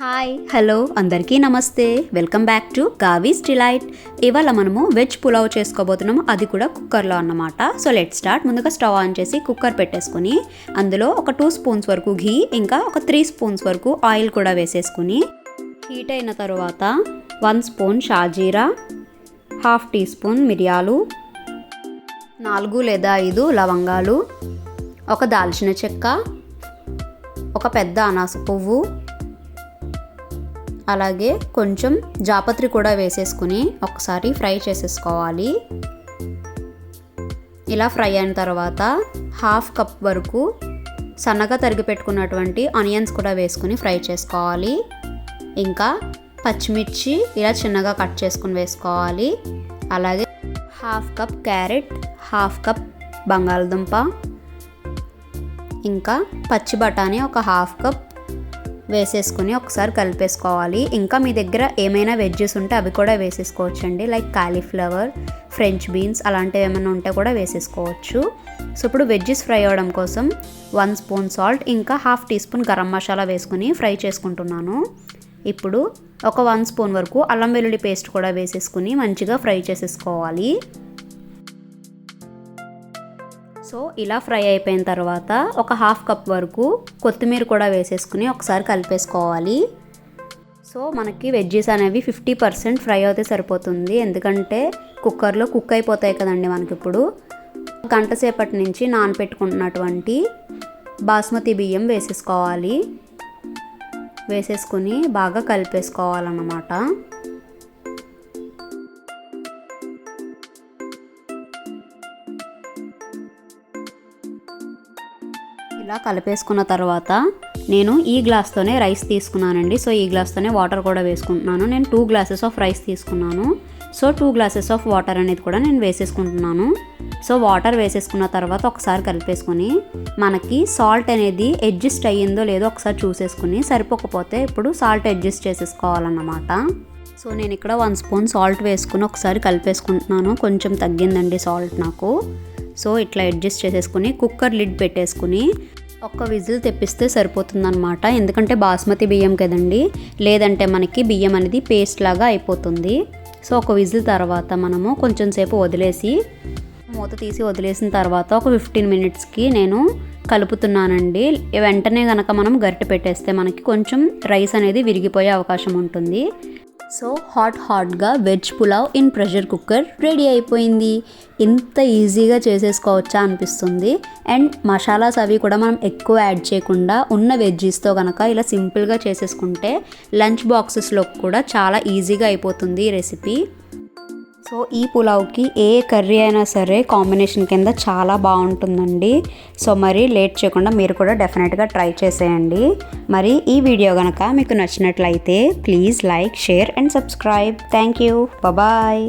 Hi hello అందరికీ నమస్తే. Welcome back to Gavis delight ఇవాళ మనము వెజ్ పులావ్ చేసుకోబోతున్నాము. అది కూడా కుక్కర్లో అన్నమాట. సో లెట్ స్టార్ట్ ముందుగా స్టవ్ ఆన్ చేసి కుక్కర్ పెట్టేసుకుని అందులో ఒక టూ స్పూన్స్ వరకు ఘీ ఇంకా ఒక త్రీ స్పూన్స్ వరకు ఆయిల్ కూడా వేసేసుకుని హీట్ అయిన తర్వాత వన్ స్పూన్ షాజీరా హాఫ్ టీ స్పూన్ మిరియాలు నాలుగు లేదా ఐదు లవంగాలు ఒక దాల్చిన చెక్క ఒక పెద్ద అనాస పువ్వు అలాగే కొంచెం జాపత్రి కూడా వేసేసుకుని ఒకసారి ఫ్రై చేసేసుకోవాలి. ఇలా ఫ్రై అయిన తర్వాత హాఫ్ కప్ వరకు సన్నగా తరిగి పెట్టుకున్నటువంటి ఆనియన్స్ కూడా వేసుకుని ఫ్రై చేసుకోవాలి. ఇంకా పచ్చిమిర్చి ఇలా చిన్నగా కట్ చేసుకుని వేసుకోవాలి. అలాగే half cup carrot half cup బంగాళదుంప ఇంకా పచ్చి బఠానీ ఒక హాఫ్ కప్ వేసేసుకుని ఒకసారి కలిపేసుకోవాలి. ఇంకా మీ దగ్గర ఏమైనా వెజ్జెస్ ఉంటే అవి కూడా వేసేసుకోవచ్చండి. లైక్ కాలీఫ్లవర్ ఫ్రెంచ్ బీన్స్ అలాంటివి ఏమైనా ఉంటే కూడా వేసేసుకోవచ్చు. సో ఇప్పుడు వెజ్జెస్ ఫ్రై అవ్వడం కోసం వన్ స్పూన్ సాల్ట్ ఇంకా half tea spoon garam masala వేసుకుని ఫ్రై చేసుకుంటున్నాను. ఇప్పుడు ఒక వన్ స్పూన్ వరకు అల్లం వెల్లుల్లి పేస్ట్ కూడా వేసేసుకుని మంచిగా ఫ్రై చేసేసుకోవాలి. సో ఇలా ఫ్రై అయిపోయిన తర్వాత ఒక హాఫ్ కప్ వరకు కొత్తిమీర కూడా వేసేసుకుని ఒకసారి కలిపేసుకోవాలి. సో మనకి వెజ్జెస్ అనేవి ఫిఫ్టీ పర్సెంట్ ఫ్రై అయితే సరిపోతుంది. ఎందుకంటే కుక్కర్లో కుక్ అయిపోతాయి కదండి మనకి ఇప్పుడు. గంట సేపటి నుంచి నానపెట్టుకుంటున్నటువంటి బాస్మతి బియ్యం వేసేసుకోవాలి. వేసేసుకుని బాగా కలిపేసుకోవాలన్నమాట. ఇలా కలిపేసుకున్న తర్వాత నేను ఈ గ్లాస్తోనే రైస్ తీసుకున్నానండి. సో ఈ గ్లాస్తోనే వాటర్ కూడా వేసుకుంటున్నాను. నేను టూ గ్లాసెస్ ఆఫ్ రైస్ తీసుకున్నాను. So two glasses of water అనేది కూడా నేను వేసేసుకుంటున్నాను. సో వాటర్ వేసేసుకున్న తర్వాత ఒకసారి కలిపేసుకొని మనకి సాల్ట్ అనేది అడ్జస్ట్ అయ్యిందో లేదో ఒకసారి చూసేసుకుని సరిపోకపోతే ఇప్పుడు సాల్ట్ అడ్జస్ట్ చేసేసుకోవాలన్నమాట. సో నేను ఇక్కడ వన్ స్పూన్ సాల్ట్ వేసుకుని ఒకసారి కలిపేసుకుంటున్నాను. కొంచెం తగ్గిందండి సాల్ట్ నాకు. సో ఇట్లా అడ్జస్ట్ చేసేసుకుని కుక్కర్ లిడ్ పెట్టేసుకుని ఒక్క విజిల్ తెప్పిస్తే సరిపోతుందన్నమాట. ఎందుకంటే బాస్మతి బియ్యం కదండి. లేదంటే మనకి బియ్యం అనేది పేస్ట్ లాగా అయిపోతుంది. సో ఒక విజిల్ తర్వాత మనము కొంచెం సేపు వదిలేసి మూత తీసి వదిలేసిన తర్వాత ఒక ఫిఫ్టీన్ మినిట్స్కి నేను కలుపుతున్నానండి. వెంటనే కనుక మనం గరిట పెట్టేస్తే మనకి కొంచెం రైస్ అనేది విరిగిపోయే అవకాశం ఉంటుంది. సో హాట్ హాట్గా veg pulao in pressure cooker ready అయిపోయింది. ఇంత ఈజీగా చేసేసుకోవచ్చా అనిపిస్తుంది. అండ్ మసాలాస్ అవి కూడా మనం ఎక్కువ యాడ్ చేయకుండా ఉన్న వెజ్జీస్తో కనుక ఇలా సింపుల్గా చేసేసుకుంటే లంచ్ బాక్సెస్లో కూడా చాలా ఈజీగా అయిపోతుంది ఈ రెసిపీ. సో ఈ పులావ్కి ఏ కర్రీ అయినా సరే కాంబినేషన్ కింద చాలా బాగుంటుందండి. సో మరి లేట్ చేయకుండా మీరు కూడా డెఫినెట్గా ట్రై చేసేయండి. మరి ఈ వీడియో కనుక మీకు నచ్చినట్లయితే please like share and subscribe. Thank you bye.